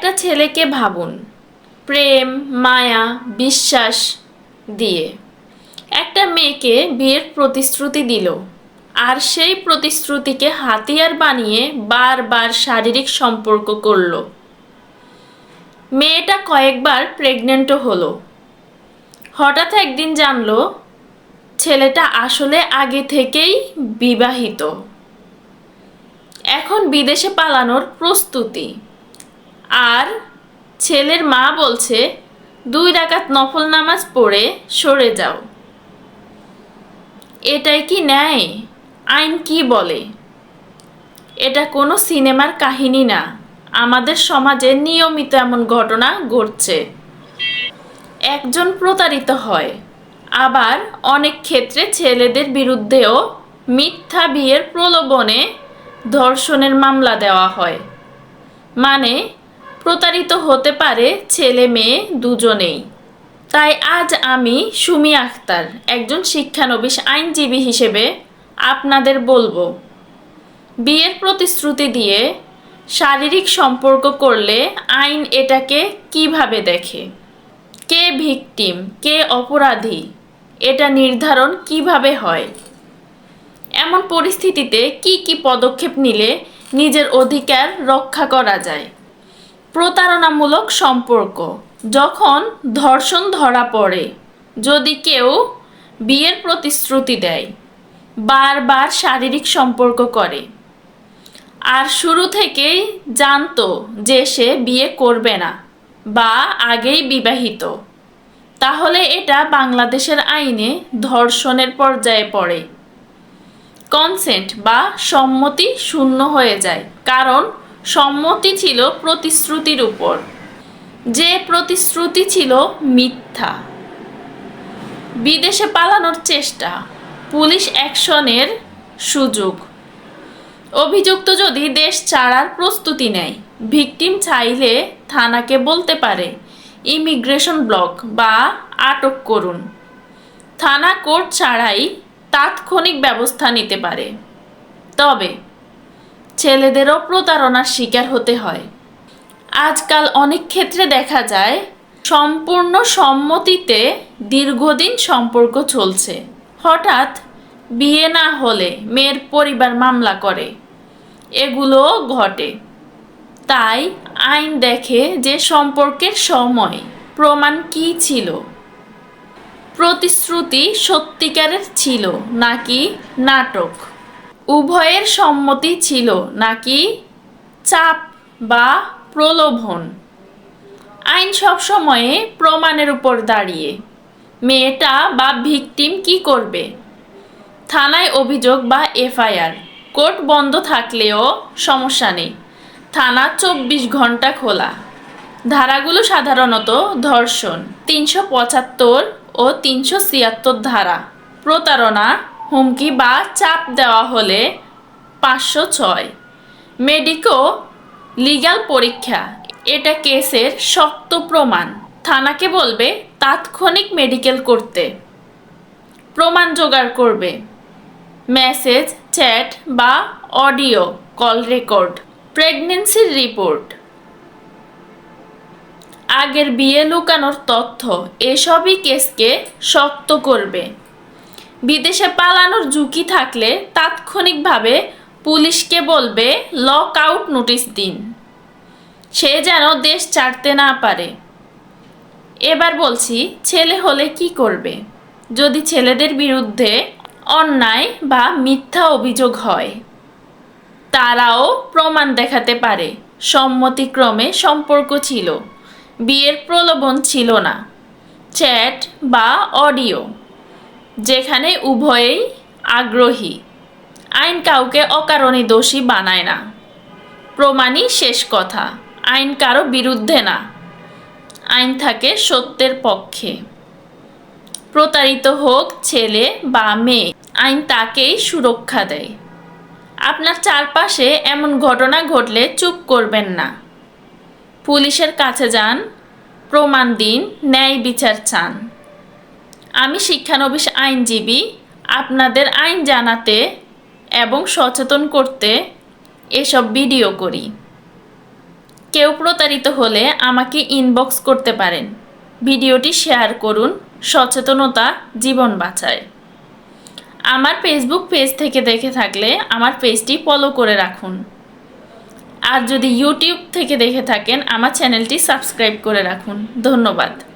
একটা ছেলেকে ভাবুন। প্রেম, মায়া, বিশ্বাস দিয়ে। একটা মেয়েকে বিয়ের প্রতিশ্রুতি দিল। আর সেই প্রতিশ্রুতিকে হাতিয়ার বানিয়ে বারবার শারীরিক সম্পর্ক করল। মেয়েটা কয়েকবার প্রেগনেন্টও হলো। হঠাৎ একদিন জানলো, ছেলেটা আসলে আগে থেকেই বিবাহিত। এখন বিদেশে পালানোর প্রস্তুতি। আর ছেলের মা বলছে, দুই রাকাত নফল নামাজ পড়ে সরে যাও। এটাই কি ন্যায়? আইন কি বলে? এটা কোনো সিনেমার কাহিনী না। আমাদের সমাজে নিয়মিত এমন ঘটনা ঘটছে। একজন প্রতারিত হয়, আবার অনেক ক্ষেত্রে ছেলেদের বিরুদ্ধেও মিথ্যা বিয়ের প্রলোভনে ধর্ষণের মামলা দেওয়া হয়। মানে প্রতারিত হতে পারে ছেলে মেয়ে দুজনেই। তাই আজ আমি সুমি আখতার, একজন শিক্ষানবিশ আইনজীবী হিসেবে আপনাদের বলব, বিয়ের প্রতিশ্রুতি দিয়ে শারীরিক সম্পর্ক করলে আইন এটাকে কীভাবে দেখে? কে ভিকটিম, কে অপরাধী, এটা নির্ধারণ কীভাবে হয়? এমন পরিস্থিতিতে কি কি পদক্ষেপ নিলে নিজের অধিকার রক্ষা করা যায়? প্রতারণামূলক সম্পর্ক। যখন ধর্ষণ ধরা পড়ে, যদি কেউ বিয়ের প্রতিশ্রুতি দেয়, বারবার শারীরিক সম্পর্ক করে। আর শুরু থেকেই জানতো যে সে বিয়ে করবে না বা আগেই বিবাহিত। তাহলে এটা বাংলাদেশের আইনে ধর্ষণের পর্যায়ে পড়ে। কনসেন্ট বা সম্মতি শূন্য হয়ে যায়। কারণ সম্মতি ছিল প্রতিশ্রুতির উপর। যে প্রতিশ্রুতি ছিল মিথ্যা। বিদেশে পালানোর চেষ্টা, পুলিশ অ্যাকশনের সুযোগ। অভিযুক্ত যদি দেশ ছাড়ার প্রস্তুতি নেয়, ভিকটিম চাইলে থানাকে বলতে পারে, ইমিগ্রেশন ব্লক বা আটক করুন। থানা কোর্ট ছাড়াই তাৎক্ষণিক ব্যবস্থা নিতে পারে। তবে ছেলেদেরও প্রতারণার শিকার হতে হয়। আজকাল অনেক ক্ষেত্রে দেখা যায়, সম্পূর্ণ সম্মতিতে দীর্ঘদিন সম্পর্ক চলছে। হঠাৎ বিয়ে না হলে মেয়ের পরিবার মামলা করে। এগুলো ঘটে। তাই আইন দেখে যে সম্পর্কের সময়, প্রমাণ কি ছিল? প্রতিশ্রুতি সত্যিকারের ছিল নাকি নাটক? উভয়ের সম্মতি ছিল নাকি চাপ বা প্রলোভন। আইন সবসময়ে প্রমাণের উপর দাঁড়িয়ে। মেয়েটা বা ভিকটিম কি করবে? থানায় অভিযোগ বা এফআইআর। কোর্ট বন্ধ থাকলেও সমস্যা নেই। থানা চব্বিশ ঘণ্টা খোলা। ধারাগুলো সাধারণত ধর্ষণ। তিনশো পঁচাত্তর ও তিনশো ছিয়াত্তর ধারা। প্রতারণা হুমকি বা চাপ দেওয়া হলে পাঁচশো ছয়। মেডিকো লিগ্যাল পরীক্ষা, এটা কেসের শক্ত প্রমাণ। থানাকে বলবে, তাৎক্ষণিক মেডিকেল করতে। প্রমাণ জোগাড় করবে। মেসেজ, চ্যাট বা অডিও কল রেকর্ড। প্রেগনেন্সির রিপোর্ট। আগের বিয়ে লুকানোর তথ্য, এসবই কেসকে শক্ত করবে। বিদেশে পালানোর ঝুঁকি থাকলে তাৎক্ষণিকভাবে পুলিশকে বলবে লক আউট নোটিশ দিন। সে যেন দেশ ছাড়তে না পারে। এবার বলছি, ছেলে হলে কি করবে? যদি ছেলেদের বিরুদ্ধে অন্যায় বা মিথ্যা অভিযোগ হয়, তারাও প্রমাণ দেখাতে পারে। সম্মতিক্রমে সম্পর্ক ছিল, বিয়ের প্রলোভন ছিল না। চ্যাট বা অডিও যেখানে উভয়েই আগ্রহী। আইন কাউকে অকারণে দোষী বানায় না। প্রমাণই শেষ কথা। আইন কারও বিরুদ্ধে না। আইন থাকে সত্যের পক্ষে। প্রতারিত হোক ছেলে বা মেয়ে, আইন তাকেই সুরক্ষা দেয়। আপনার চারপাশে এমন ঘটনা ঘটলে চুপ করবেন না। পুলিশের কাছে যান, প্রমাণ দিন, ন্যায় বিচার চান। আমি শিক্ষানবিশ আইনজীবী, আপনাদের আইন জানাতে এবং সচেতন করতে এসব ভিডিও করি। কেউ প্রতারিত হলে আমাকে ইনবক্স করতে পারেন। ভিডিওটি শেয়ার করুন, সচেতনতা জীবন বাঁচায়। আমার ফেসবুক পেজ থেকে দেখে থাকলে আমার পেজটি ফলো করে রাখুন। আর যদি ইউটিউব থেকে দেখে থাকেন, আমার চ্যানেলটি সাবস্ক্রাইব করে রাখুন। ধন্যবাদ।